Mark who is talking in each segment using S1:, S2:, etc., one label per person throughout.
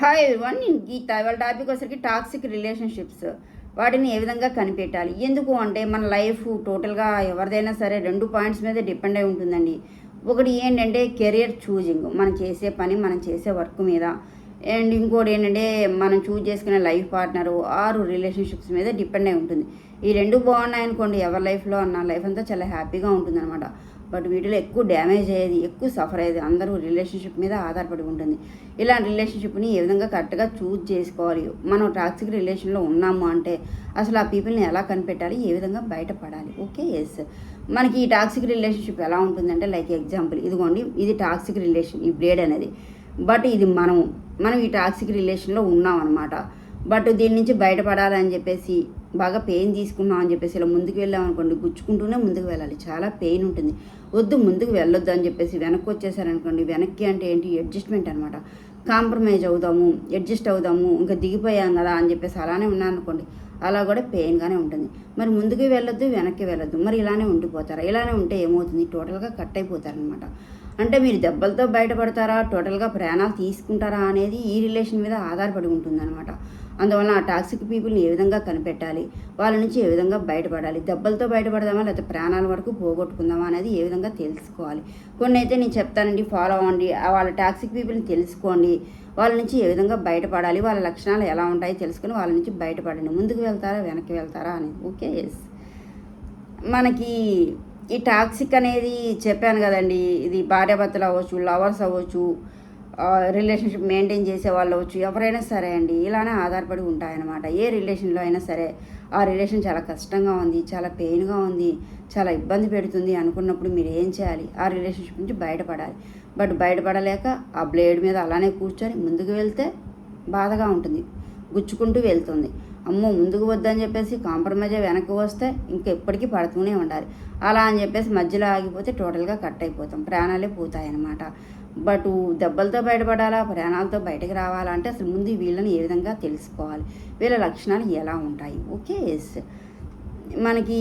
S1: Hi one గీత. ఇవాళ topic వచ్చరికి toxic relationships వాటిని ఏ విధంగా కనిపెట్టాలి? ఎందుకు అంటే మన లైఫ్ టోటల్గా ఎవరిదైనా సరే రెండు పాయింట్స్ మీద డిపెండ్ అయి ఉంటుందండి. ఒకటి ఏంటంటే కెరియర్ చూజింగ్ మనం చేసే పని మనం చేసే వర్క్ మీద. అండ్ ఇంకోటి ఏంటంటే మనం చూజ్ చేసుకునే లైఫ్ పార్ట్నర్ ఆరు రిలేషన్షిప్స్ మీద డిపెండ్ అయి ఉంటుంది. ఈ రెండు బాగున్నాయి అనుకోండి ఎవరి లైఫ్లో అన్న లైఫ్ అంతా చాలా హ్యాపీగా ఉంటుంది అనమాట బట్ వీటిలో ఎక్కువ డ్యామేజ్ అయ్యేది ఎక్కువ సఫర్ అయ్యేది అందరూ రిలేషన్షిప్ మీద ఆధారపడి ఉంటుంది. ఇలాంటి రిలేషన్షిప్ని ఏ విధంగా కరెక్ట్గా చూజ్ చేసుకోవాలి? మనం టాక్సిక్ రిలేషన్లో ఉన్నాము అంటే అసలు ఆ పీపుల్ని ఎలా కనిపెట్టాలి? ఏ విధంగా బయటపడాలి? Okay yes. మనకి ఈ టాక్సిక్ రిలేషన్షిప్ ఎలా ఉంటుందంటే లైక్ ఎగ్జాంపుల్ ఇదిగోండి ఇది టాక్సిక్ రిలేషన్ ఈ బ్లేడ్ అనేది. బట్ ఇది మనం మనం ఈ టాక్సిక్ రిలేషన్లో ఉన్నాం అనమాట బట్ దీని నుంచి బయటపడాలని చెప్పేసి బాగా పెయిన్ తీసుకున్నాం అని చెప్పేసి ఇలా ముందుకు వెళ్ళాం అనుకోండి గుచ్చుకుంటూనే ముందుకు వెళ్ళాలి. చాలా పెయిన్ ఉంటుంది. వద్దు ముందుకు వెళ్ళొద్దు అని చెప్పేసి వెనక్కి వచ్చేసారనుకోండి వెనక్కి అంటే ఏంటి? అడ్జస్ట్మెంట్ అనమాట కాంప్రమైజ్ అవుదాము అడ్జస్ట్ అవుదాము ఇంకా దిగిపోయాం కదా అని చెప్పేసి అలానే ఉన్నారనుకోండి అలా కూడా పెయిన్గానే ఉంటుంది. మరి ముందుకు వెళ్ళొద్దు వెనక్కి వెళ్ళొద్దు. మరి ఇలానే ఉండిపోతారా? ఇలానే ఉంటే ఏమవుతుంది? టోటల్గా కట్ అయిపోతారనమాట అంటే మీరు దెబ్బలతో బయటపడతారా? టోటల్గా ప్రయాణాలు తీసుకుంటారా అనేది ఈ రిలేషన్ మీద ఆధారపడి ఉంటుందన్నమాట. అందువల్ల ఆ టాక్సిక్ పీపుల్ని ఏ విధంగా కనిపెట్టాలి? వాళ్ళ నుంచి ఏ విధంగా బయటపడాలి? దెబ్బలతో బయటపడదామా? లేకపోతే ప్రాణాల వరకు పోగొట్టుకుందామా? అనేది ఏ విధంగా తెలుసుకోవాలి? కొన్ని అయితే నేను చెప్తానండి ఫాలో అవ్వండి. వాళ్ళ టాక్సిక్ పీపుల్ని తెలుసుకోండి. వాళ్ళ నుంచి ఏ విధంగా బయటపడాలి? వాళ్ళ లక్షణాలు ఎలా ఉంటాయో? తెలుసుకొని వాళ్ళ నుంచి బయటపడండి. ముందుకు వెళ్తారా? వెనక్కి వెళ్తారా? అని. ఓకే ఎస్ మనకి ఈ టాక్సిక్ అనేది చెప్పాను కదండి. ఇది భార్యాభర్తలు అవ్వచ్చు లవర్స్ అవ్వచ్చు రిలేషన్షిప్ మెయింటైన్ చేసే వాళ్ళు వచ్చు ఎవరైనా సరే అండి ఇలానే ఆధారపడి ఉంటాయన్నమాట. ఏ రిలేషన్లో అయినా సరే ఆ రిలేషన్ చాలా కష్టంగా ఉంది చాలా పెయిన్గా ఉంది చాలా ఇబ్బంది పెడుతుంది అనుకున్నప్పుడు మీరు ఏం చేయాలి? ఆ రిలేషన్షిప్ నుంచి బయటపడాలి. బట్ బయటపడలేక ఆ బ్లేడ్ మీద అలానే కూర్చొని ముందుకు వెళ్తే బాధగా ఉంటుంది గుచ్చుకుంటూ వెళ్తుంది. అమ్మో ముందుకు వద్దని చెప్పేసి కాంప్రమైజ్ వెనక్కి వస్తే ఇంకా ఎప్పటికీ పడుతూనే ఉండాలి. అలా అని చెప్పేసి మధ్యలో ఆగిపోతే టోటల్గా కట్ అయిపోతాం ప్రాణాలే పోతాయన్నమాట. బట్ దెబ్బలతో బయటపడాలా ప్రాణాలతో బయటకు రావాలంటే అసలు ముందు వీళ్ళని ఏ విధంగా తెలుసుకోవాలి? వీళ్ళ లక్షణాలు ఎలా ఉంటాయి? ఓకే మనకి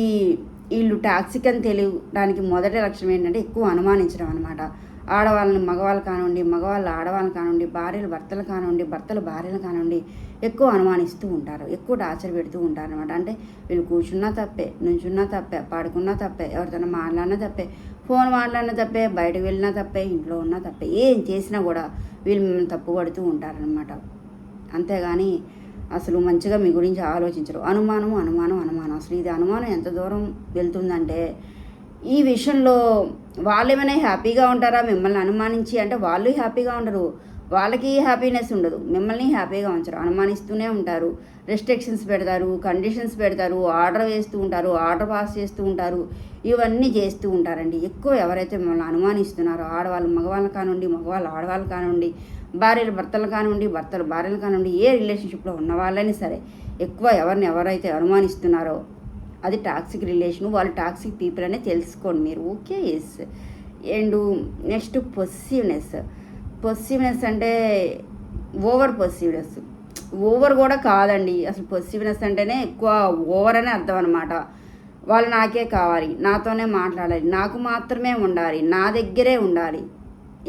S1: వీళ్ళు టాక్సిక్ అని తెలియడానికి మొదటి లక్షణం ఏంటంటే ఎక్కువ అనుమానించడం అనమాట ఆడవాళ్ళని మగవాళ్ళు కానివ్వండి మగవాళ్ళు ఆడవాళ్ళు కానివ్వండి భార్యలు భర్తలు కానివ్వండి భర్తలు భార్యలు కానివ్వండి ఎక్కువ అనుమానిస్తూ ఉంటారు ఎక్కువ టార్చర్ పెడుతూ ఉంటారు అనమాట అంటే వీళ్ళు కూర్చున్నా తప్పే నుంచున్నా తప్పే పడుకున్నా తప్పే ఎవరితోనో మాట్లాడినా తప్పే ఫోన్ మాట్లాడినా తప్పే బయటకు వెళ్ళినా తప్పే ఇంట్లో ఉన్నా తప్పే ఏం చేసినా కూడా వీళ్ళు మిమ్మల్ని తప్పు పడుతూ ఉంటారనమాట అంతేగాని అసలు మంచిగా మీ గురించి ఆలోచించరు. అనుమానం అనుమానం అనుమానం. అసలు ఇది అనుమానం ఎంత దూరం వెళ్తుందంటే ఈ విషయంలో వాళ్ళు ఏమైనా హ్యాపీగా ఉంటారా? మిమ్మల్ని అనుమానించి అంటే వాళ్ళు హ్యాపీగా ఉండరు. వాళ్ళకి హ్యాపీనెస్ ఉండదు. మిమ్మల్ని హ్యాపీగా ఉంచరు. అనుమానిస్తూనే ఉంటారు. రెస్ట్రిక్షన్స్ పెడతారు. కండిషన్స్ పెడతారు. ఆర్డర్ వేస్తూ ఉంటారు. ఆర్డర్ పాస్ చేస్తూ ఉంటారు. ఇవన్నీ చేస్తూ ఉంటారండి. ఎక్కువ ఎవరైతే మిమ్మల్ని అనుమానిస్తున్నారో ఆడవాళ్ళు మగవాళ్ళు కానివ్వండి మగవాళ్ళు ఆడవాళ్ళు కానివ్వండి భార్యలు భర్తలు కానివ్వండి భర్తలు భార్యలు కానివ్వండి ఏ రిలేషన్షిప్లో ఉన్న వాళ్ళని సరే ఎక్కువ ఎవరిని ఎవరైతే అనుమానిస్తున్నారో అది టాక్సిక్ రిలేషను వాళ్ళు టాక్సిక్ పీపుల్ అనే తెలుసుకోండి మీరు. Okay yes and next possessiveness possessiveness అంటే ఓవర్ పొసివ్నెస్ ఓవర్ కూడా కాదండి. అసలు పొసివ్నెస్ అంటేనే ఎక్కువ ఓవర్ అని అర్థం అనమాట వాళ్ళు నాకే కావాలి. నాతోనే మాట్లాడాలి. నాకు మాత్రమే ఉండాలి. నా దగ్గరే ఉండాలి.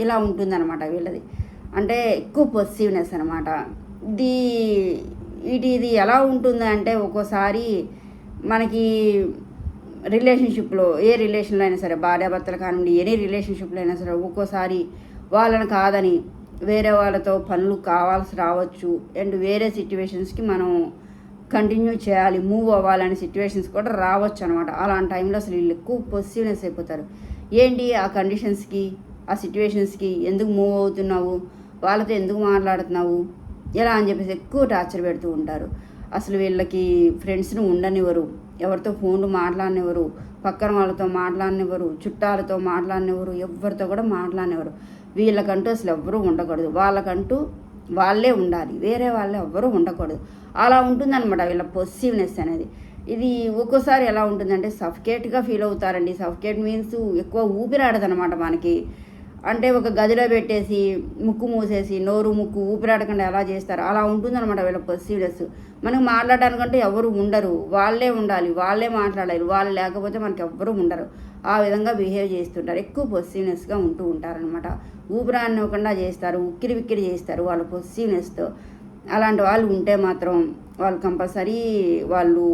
S1: ఇలా ఉంటుందన్నమాట వీళ్ళది. అంటే ఎక్కువ పొసివ్నెస్ అనమాట ఇది వీటి ఇది ఎలా ఉంటుంది అంటే ఒక్కోసారి మనకి రిలేషన్షిప్లో ఏ రిలేషన్లో అయినా సరే భార్యాభర్తలు కానివ్వండి ఎనీ రిలేషన్షిప్లో అయినా సరే ఒక్కోసారి వాళ్ళని కాదని వేరే వాళ్ళతో పనులు కావాల్సి రావచ్చు. అండ్ వేరే సిచ్యువేషన్స్కి మనం కంటిన్యూ చేయాలి మూవ్ అవ్వాలనే సిచ్యువేషన్స్ కూడా రావచ్చు అనమాట అలాంటి టైంలో అసలు వీళ్ళు ఎక్కువ పొసిటివ్నెస్ అయిపోతారు. ఏంటి ఆ కండిషన్స్కి ఆ సిచ్యువేషన్స్కి ఎందుకు మూవ్ అవుతున్నావు? వాళ్ళతో ఎందుకు మాట్లాడుతున్నావు? ఎలా అని చెప్పేసి ఎక్కువ టార్చర్ పెడుతూ ఉంటారు. అసలు వీళ్ళకి ఫ్రెండ్స్ని ఉండనివ్వరు. ఎవరితో ఫోన్లు మాట్లాడనివ్వరు పక్కన వాళ్ళతో మాట్లాడనివ్వరు చుట్టాలతో మాట్లాడనివ్వరు ఎవరితో కూడా మాట్లాడనివ్వరు వీళ్ళకంటూ అసలు ఎవ్వరూ ఉండకూడదు. వాళ్ళకంటూ వాళ్ళే ఉండాలి. వేరే వాళ్ళే ఎవ్వరూ ఉండకూడదు. అలా ఉంటుందన్నమాట వీళ్ళ పొసివ్నెస్ అనేది. ఇది ఒక్కోసారి ఎలా ఉంటుందంటే సఫికేట్గా ఫీల్ అవుతారండి. సఫికేట్ మీన్స్ ఎక్కువ ఊపిరాడదనమాట మనకి. అంటే ఒక గదిలో పెట్టేసి ముక్కు మూసేసి నోరు ముక్కు ఊపిరాడకుండా ఎలా చేస్తారు? అలా ఉంటుందన్నమాట వీళ్ళ పొసివ్నెస్ మనకు మాట్లాడడానికంటే ఎవరు ఉండరు. వాళ్ళే ఉండాలి. వాళ్ళే మాట్లాడాలి. వాళ్ళు లేకపోతే మనకి ఎవ్వరూ ఉండరు. ఆ విధంగా బిహేవ్ చేస్తుంటారు. ఎక్కువ పొసివ్నెస్గా ఉంటూ ఉంటారనమాట ఊపిరానివ్వకుండా చేస్తారు. ఉక్కిరి విక్కిరి చేస్తారు వాళ్ళ పొసివ్నెస్తో అలాంటి వాళ్ళు ఉంటే మాత్రం వాళ్ళు కంపల్సరీ వాళ్ళు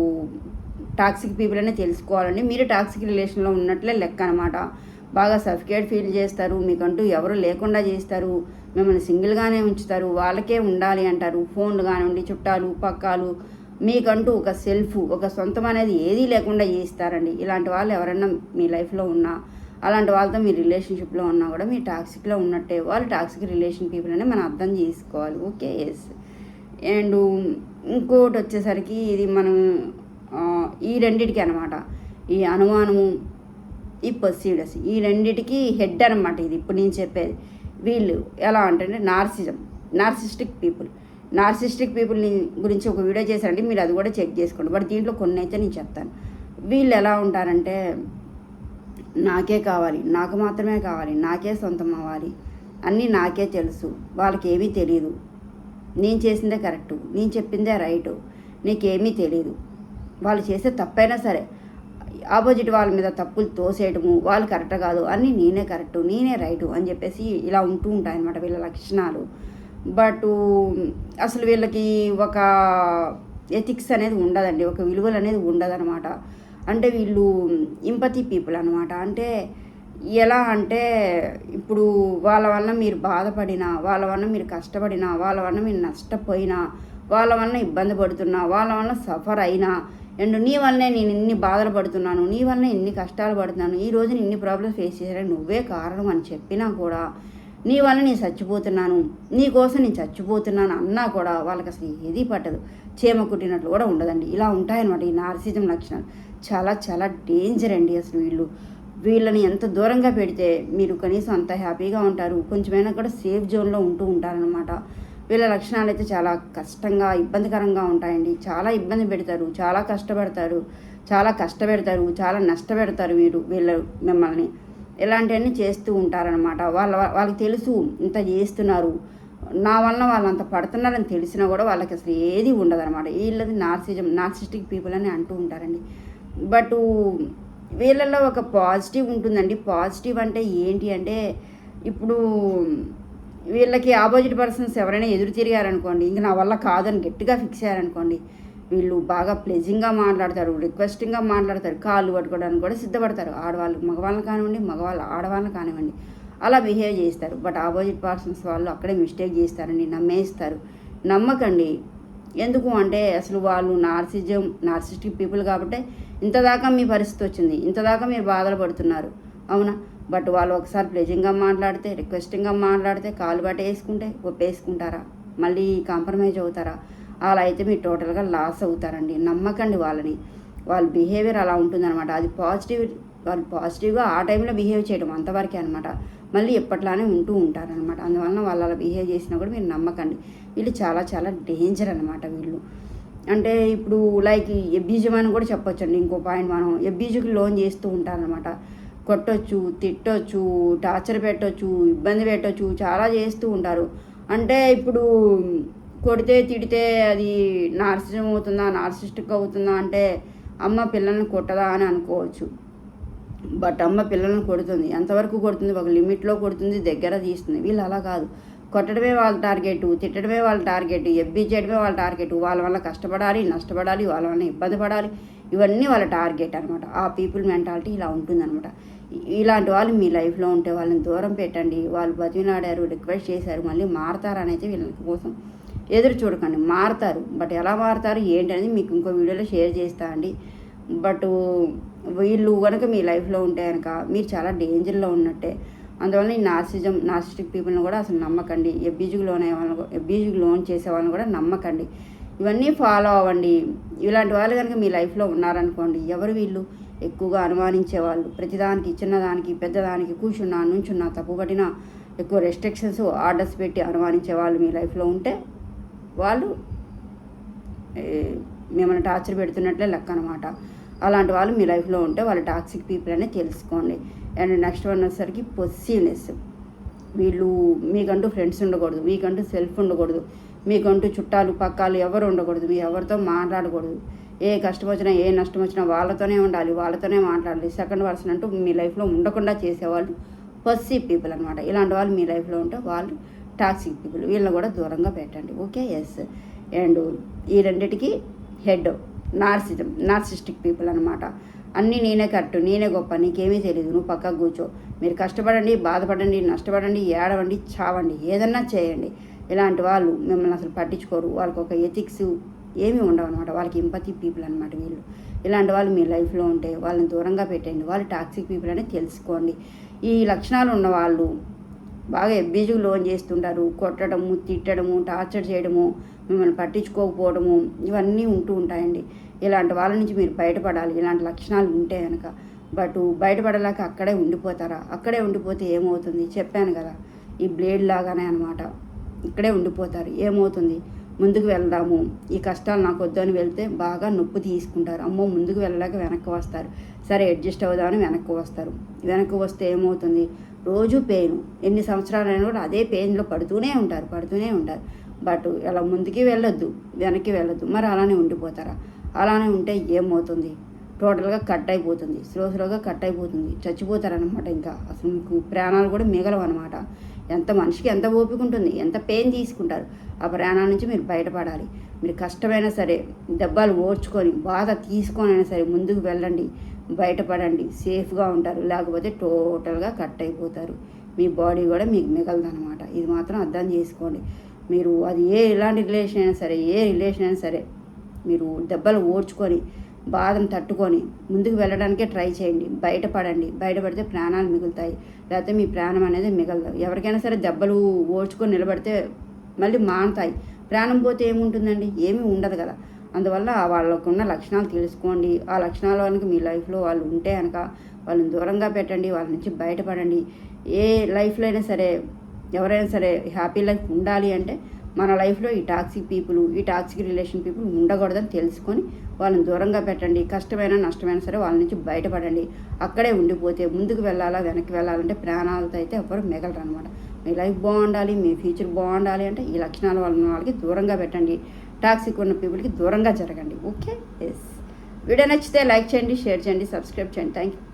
S1: టాక్సిక్ పీపుల్ అనే తెలుసుకోవాలండి. మీరు టాక్సిక్ రిలేషన్లో ఉన్నట్లే లెక్క అనమాట బాగా సఫికేట్ ఫీల్ చేస్తారు మీకంటూ ఎవరు లేకుండా చేస్తారు మిమ్మల్ని సింగిల్గానే ఉంచుతారు వాళ్ళకే ఉండాలి అంటారు. ఫోన్లు కానివ్వండి చుట్టాలు పక్కాలు మీకంటూ ఒక సెల్ఫ్ ఒక సొంతం అనేది ఏదీ లేకుండా చేస్తారండి. ఇలాంటి వాళ్ళు ఎవరైనా మీ లైఫ్లో ఉన్నా అలాంటి వాళ్ళతో మీ రిలేషన్షిప్లో ఉన్నా కూడా మీ టాక్సిక్లో ఉన్నట్టే వాళ్ళు టాక్సిక్ రిలేషన్ పీపుల్ అని మనం అర్థం చేసుకోవాలి. ఓకే ఎస్ అండ్ ఇంకోటి వచ్చేసరికి ఇది మనం ఈ రెండిటికి అనమాట ఈ అనుమానము ఈ పర్సీవ్నెస్ ఈ రెండిటికి హెడ్ అనమాట ఇది. ఇప్పుడు నేను చెప్పేది. వీళ్ళు ఎలా అంటే నార్సిజం నార్సిస్టిక్ పీపుల్ నార్సిస్టిక్ పీపుల్ని గురించి ఒక వీడియో చేశారంటే మీరు అది కూడా చెక్ చేసుకోండి. బట్ దీంట్లో కొన్ని అయితే నేను చెప్తాను. వీళ్ళు ఎలా ఉంటారంటే నాకే కావాలి నాకు మాత్రమే కావాలి నాకే సొంతం అవ్వాలి. అన్నీ నాకే తెలుసు. వాళ్ళకి ఏమీ తెలియదు నేను చేసిందే కరెక్టు నేను చెప్పిందే రైటు నీకేమీ తెలియదు వాళ్ళు చేసే తప్పైనా సరే. ఆపోజిట్ వాళ్ళ మీద తప్పులు తోసేయడము వాళ్ళు కరెక్ట్ కాదు అన్నీ నేనే కరెక్ట్ నేనే రైటు అని చెప్పేసి ఇలా ఉంటూ ఉంటాయన్నమాట వీళ్ళ లక్షణాలు. బట్ అసలు వీళ్ళకి ఒక ఎథిక్స్ అనేది ఉండదండి ఒక విలువలు అనేది ఉండదనమాట అంటే వీళ్ళు ఇంపతి పీపుల్ అనమాట అంటే ఎలా అంటే ఇప్పుడు వాళ్ళ వల్ల మీరు బాధపడినా వాళ్ళ వల్ల మీరు కష్టపడినా వాళ్ళ వల్ల మీరు నష్టపోయినా వాళ్ళ వల్ల ఇబ్బంది పడుతున్నా వాళ్ళ వల్ల సఫర్ అయినా అండ్ నీ వల్లనే నేను ఇన్ని బాధలు పడుతున్నాను నీ వల్లనే ఇన్ని కష్టాలు పడుతున్నాను ఈ రోజు ఇన్ని ప్రాబ్లమ్స్ ఫేస్ చేశాను నువ్వే కారణం అని చెప్పినా కూడా నీ వల్ల నేను చచ్చిపోతున్నాను నీ కోసం నేను చచ్చిపోతున్నాను అన్నా కూడా వాళ్ళకి అసలు ఏది పట్టదు. చీమ కుట్టినట్లు కూడా ఉండదండి. ఇలా ఉంటాయన్నమాట ఈ నార్సిజం లక్షణాలు. చాలా చాలా డేంజర్ అండి అసలు వీళ్ళు. వీళ్ళని ఎంత దూరంగా పెడితే మీరు కనీసం అంత హ్యాపీగా ఉంటారు. కొంచెమైనా కూడా సేఫ్ జోన్లో ఉంటూ ఉంటారనమాట వీళ్ళ లక్షణాలు అయితే చాలా కష్టంగా ఇబ్బందికరంగా ఉంటాయండి. చాలా ఇబ్బంది పెడతారు చాలా కష్టపడతారు చాలా కష్టపెడతారు చాలా నష్టపెడతారు వీరు వీళ్ళు మిమ్మల్ని. ఇలాంటివన్నీ చేస్తూ ఉంటారనమాట వాళ్ళ వాళ్ళకి తెలుసు ఇంత చేస్తున్నారు. నా వలన వాళ్ళు అంత పడుతున్నారని తెలిసినా కూడా వాళ్ళకి అసలు ఏది ఉండదన్నమాట. వీళ్ళది నార్సిజం నార్సిస్టిక్ పీపుల్ అని అంటూ ఉంటారండి. బట్ వీళ్ళల్లో ఒక పాజిటివ్ ఉంటుందండి. పాజిటివ్ అంటే ఏంటి అంటే ఇప్పుడు వీళ్ళకి ఆపోజిట్ పర్సన్స్ ఎవరైనా ఎదురు తిరిగారనుకోండి ఇంక నా వల్ల కాదని గట్టిగా ఫిక్స్ అయ్యారనుకోండి వీళ్ళు బాగా ప్లెజింగ్గా మాట్లాడతారు రిక్వెస్టింగ్గా మాట్లాడతారు కాళ్ళు పట్టుకోవడానికి కూడా సిద్ధపడతారు. ఆడవాళ్ళు మగవాళ్ళని కానివ్వండి మగవాళ్ళు ఆడవాళ్ళని కానివ్వండి అలా బిహేవ్ చేస్తారు. బట్ ఆపోజిట్ పర్సన్స్ వాళ్ళు అక్కడే మిస్టేక్ చేస్తారండి నమ్మేస్తారు. నమ్మకండి. ఎందుకు అంటే అసలు వాళ్ళు నార్సిజం నార్సిస్టిక్ పీపుల్ కాబట్టి ఇంతదాకా మీ పరిస్థితి వచ్చింది ఇంతదాకా మీరు బాధలు పడుతున్నారు. అవునా? బట్ వాళ్ళు ఒకసారి ప్లెజింగ్గా మాట్లాడితే రిక్వెస్టింగ్గా మాట్లాడితే కాలు బట్ట వేసుకుంటే ఒప్పేసుకుంటారా? మళ్ళీ కాంప్రమైజ్ అవుతారా? అలా అయితే మీరు టోటల్గా లాస్ అవుతారండి. నమ్మకండి వాళ్ళని. వాళ్ళ బిహేవియర్ అలా ఉంటుందన్నమాట. అది పాజిటివ్ వాళ్ళు పాజిటివ్గా ఆ టైంలో బిహేవ్ చేయడం అంతవరకే అనమాట మళ్ళీ ఎప్పట్లానే ఉంటూ ఉంటారనమాట అందువలన వాళ్ళు అలా బిహేవ్ చేసినా కూడా మీరు నమ్మకండి. వీళ్ళు చాలా చాలా డేంజర్ అనమాట వీళ్ళు. అంటే ఇప్పుడు లైక్ ఎబ్బీజం అని కూడా చెప్పొచ్చండి. ఇంకో పాయింట్ మనం ఎబ్బీజుకి లోన్ చేస్తూ ఉంటారనమాట కొట్టొచ్చు తిట్టొచ్చు టార్చర్ పెట్టొచ్చు ఇబ్బంది పెట్టొచ్చు చాలా చేస్తూ ఉంటారు. అంటే ఇప్పుడు కొడితే తిడితే అది నార్సిజం అవుతుందా నార్సిస్టిక్ అవుతుందా అంటే అమ్మ పిల్లల్ని కొట్టదా అని అనుకోవచ్చు. బట్ అమ్మ పిల్లల్ని కొడుతుంది. ఎంతవరకు కొడుతుంది? ఒక లిమిట్లో కొడుతుంది దగ్గర తీస్తుంది. వీళ్ళు అలా కాదు. కొట్టడమే వాళ్ళ టార్గెట్ తిట్టడమే వాళ్ళ టార్గెట్ ఎబ్బి చేయడమే వాళ్ళ టార్గెట్. వాళ్ళ వల్ల కష్టపడాలి నష్టపడాలి వాళ్ళ వల్ల ఇబ్బంది పడాలి. ఇవన్నీ వాళ్ళ టార్గెట్ అనమాట ఆ పీపుల్ మెంటాలిటీ ఇలా ఉంటుందన్నమాట. ఇలాంటి వాళ్ళు మీ లైఫ్లో ఉంటే వాళ్ళని దూరం పెట్టండి. వాళ్ళు బతిమిలాడారు రిక్వెస్ట్ చేశారు. మళ్ళీ మారతారనేది వీళ్ళ కోసం ఎదురు చూడకండి. మారుతారు. బట్ ఎలా మారతారు ఏంటి అనేది మీకు ఇంకో వీడియోలో షేర్ చేస్తా అండి. బట్ వీళ్ళు కనుక మీ లైఫ్లో ఉంటే కనుక మీరు చాలా డేంజర్లో ఉన్నట్టే. అందువల్ల ఈ నార్సిజం నార్సిస్టిక్ పీపుల్ని కూడా అసలు నమ్మకండి. ఎబ్బీజుకు లోన్ అయ్యే వాళ్ళని ఎబ్బీజుకు లోన్ చేసే వాళ్ళని కూడా నమ్మకండి. ఇవన్నీ ఫాలో అవ్వండి. ఇలాంటి వాళ్ళు కనుక మీ లైఫ్లో ఉన్నారనుకోండి ఎవరు వీళ్ళు? ఎక్కువగా అనుమానించేవాళ్ళు. ప్రతిదానికి చిన్నదానికి పెద్దదానికి కూర్చున్నా నుంచున్నా తప్పుపట్టినా ఎక్కువ రెస్ట్రిక్షన్స్ ఆర్డర్స్ పెట్టి అనుమానించే వాళ్ళు మీ లైఫ్లో ఉంటే వాళ్ళు మిమ్మల్ని టార్చర్ పెడుతున్నట్లే లెక్క అనమాట అలాంటి వాళ్ళు మీ లైఫ్లో ఉంటే వాళ్ళు టాక్సిక్ పీపుల్ అనే తెలుసుకోండి. అండ్ నెక్స్ట్ వన్ వచ్చేసరికి పొసివ్నెస్ వీళ్ళు మీకంటూ ఫ్రెండ్స్ ఉండకూడదు మీకంటూ సెల్ఫ్ ఉండకూడదు మీకంటూ చుట్టాలు పక్కాలు ఎవరు ఉండకూడదు మీ ఎవరితో మాట్లాడకూడదు. ఏ కష్టం వచ్చినా ఏ నష్టం వచ్చినా వాళ్ళతోనే ఉండాలి వాళ్ళతోనే మాట్లాడాలి. సెకండ్ పర్సన్ అంటూ మీ లైఫ్లో ఉండకుండా చేసేవాళ్ళు పర్సీ పీపుల్ అనమాట ఇలాంటి వాళ్ళు మీ లైఫ్లో ఉంటే వాళ్ళు టాక్సిక్ పీపుల్. వీళ్ళని కూడా దూరంగా పెట్టండి. ఓకే? ఎస్ అండ్ ఈ రెండిటికి హెడ్ నార్సిజం నార్సిస్టిక్ పీపుల్ అనమాట అన్నీ నేనే కరెక్ట్ నేనే గొప్ప నీకేమీ తెలియదు నువ్వు పక్కకు కూర్చో. మీరు కష్టపడండి బాధపడండి నష్టపడండి ఏడవండి చావండి. ఏదన్నా చేయండి. ఇలాంటి వాళ్ళు మిమ్మల్ని అసలు పట్టించుకోరు. వాళ్ళకి ఒక ఎథిక్స్ ఏమీ ఉండవు అనమాట వాళ్ళకి ఎంపతి పీపుల్ అనమాట వీళ్ళు. ఇలాంటి వాళ్ళు మీ లైఫ్లో ఉంటే వాళ్ళని దూరంగా పెట్టండి వాళ్ళు టాక్సిక్ పీపుల్ అనేది తెలుసుకోండి. ఈ లక్షణాలు ఉన్న వాళ్ళు బాగా ఎబ్బీజుకు లోన్ చేస్తుంటారు. కొట్టడము తిట్టడము టార్చర్ చేయడము మిమ్మల్ని పట్టించుకోకపోవడము ఇవన్నీ ఉంటూ ఉంటాయండి. ఇలాంటి వాళ్ళ నుంచి మీరు బయటపడాలి. ఇలాంటి లక్షణాలు ఉంటే కనుక బట్ బయటపడలేక అక్కడే ఉండిపోతారా? అక్కడే ఉండిపోతే ఏమవుతుంది? చెప్పాను కదా. ఈ బ్లేడ్ లాగానే అనమాట ఇక్కడే ఉండిపోతారు. ఏమవుతుంది? ముందుకు వెళ్దాము. ఈ కష్టాలు నాకు వద్దు అని వెళ్తే బాగా నొప్పి తీసుకుంటారు. అమ్మో ముందుకు వెళ్ళలేక వెనక్కి వస్తారు. సరే అడ్జస్ట్ అవుదామని వెనక్కి వస్తారు. వెనక్కి వస్తే ఏమవుతుంది? రోజు పెయిన్. ఎన్ని సంవత్సరాలైనా కూడా అదే పెయిన్లో పడుతూనే ఉంటారు పడుతూనే ఉంటారు. బట్ అలా ముందుకి వెళ్ళొద్దు వెనక్కి వెళ్ళొద్దు. మరి అలానే ఉండిపోతారా? అలానే ఉంటే ఏమవుతుంది? టోటల్గా కట్ అయిపోతుంది. స్లో స్లోగా కట్ అయిపోతుంది. చచ్చిపోతారనమాట ఇంకా. అసలు మీకు ప్రాణాలు కూడా మిగలవు అనమాట ఎంత మనిషికి ఎంత ఓపిక ఉంటుంది ఎంత పెయిన్ తీసుకుంటారు ఆ ప్రాణాల నుంచి మీరు బయటపడాలి. మీరు కష్టమైనా సరే దెబ్బలు ఓడ్చుకొని బాధ తీసుకొని అయినా సరే ముందుకు వెళ్ళండి బయటపడండి సేఫ్గా ఉంటారు లేకపోతే టోటల్గా కట్ అయిపోతారు. మీ బాడీ కూడా మీకు మిగలదు అనమాట ఇది మాత్రం అర్థం చేసుకోండి. మీరు అది ఏ ఎలాంటి రిలేషన్ అయినా సరే ఏ రిలేషన్ అయినా సరే మీరు దెబ్బలు ఓడ్చుకొని బాధను తట్టుకొని ముందుకు వెళ్ళడానికే ట్రై చేయండి. బయటపడండి. బయటపడితే ప్రాణాలు మిగులుతాయి. లేకపోతే మీ ప్రాణం అనేది మిగలదు. ఎవరికైనా సరే దెబ్బలు ఓడ్చుకొని నిలబడితే మళ్ళీ మానుతాయి. ప్రాణం పోతే ఏముంటుందండి? ఏమీ ఉండదు కదా. అందువల్ల వాళ్ళకున్న లక్షణాలు తెలుసుకోండి. ఆ లక్షణాల వాళ్ళకి మీ లైఫ్లో వాళ్ళు ఉంటే కనుక వాళ్ళని దూరంగా పెట్టండి. వాళ్ళ నుంచి బయటపడండి. ఏ లైఫ్లో అయినా సరే ఎవరైనా సరే హ్యాపీ లైఫ్ ఉండాలి అంటే మన లైఫ్లో ఈ టాక్సిక్ పీపుల్ ఈ టాక్సిక్ రిలేషన్ పీపుల్ ఉండకూడదని తెలుసుకొని వాళ్ళని దూరంగా పెట్టండి. కష్టమైనా నష్టమైనా సరే వాళ్ళ నుంచి బయటపడండి. అక్కడే ఉండిపోతే ముందుకు వెళ్ళాలా వెనక్కి వెళ్ళాలంటే ప్రాణాలతో అయితే ఎవరు మిగలరు అనమాట మీ లైఫ్ బాగుండాలి మీ ఫ్యూచర్ బాగుండాలి అంటే ఈ లక్షణాలు వాళ్ళ వాళ్ళకి దూరంగా పెట్టండి. టాక్సిక్ ఉన్న పీపుల్కి దూరంగా జరగండి. ఓకే? ఎస్ వీడియో నచ్చితే లైక్ చేయండి షేర్ చేయండి సబ్స్క్రైబ్ చేయండి. Thank you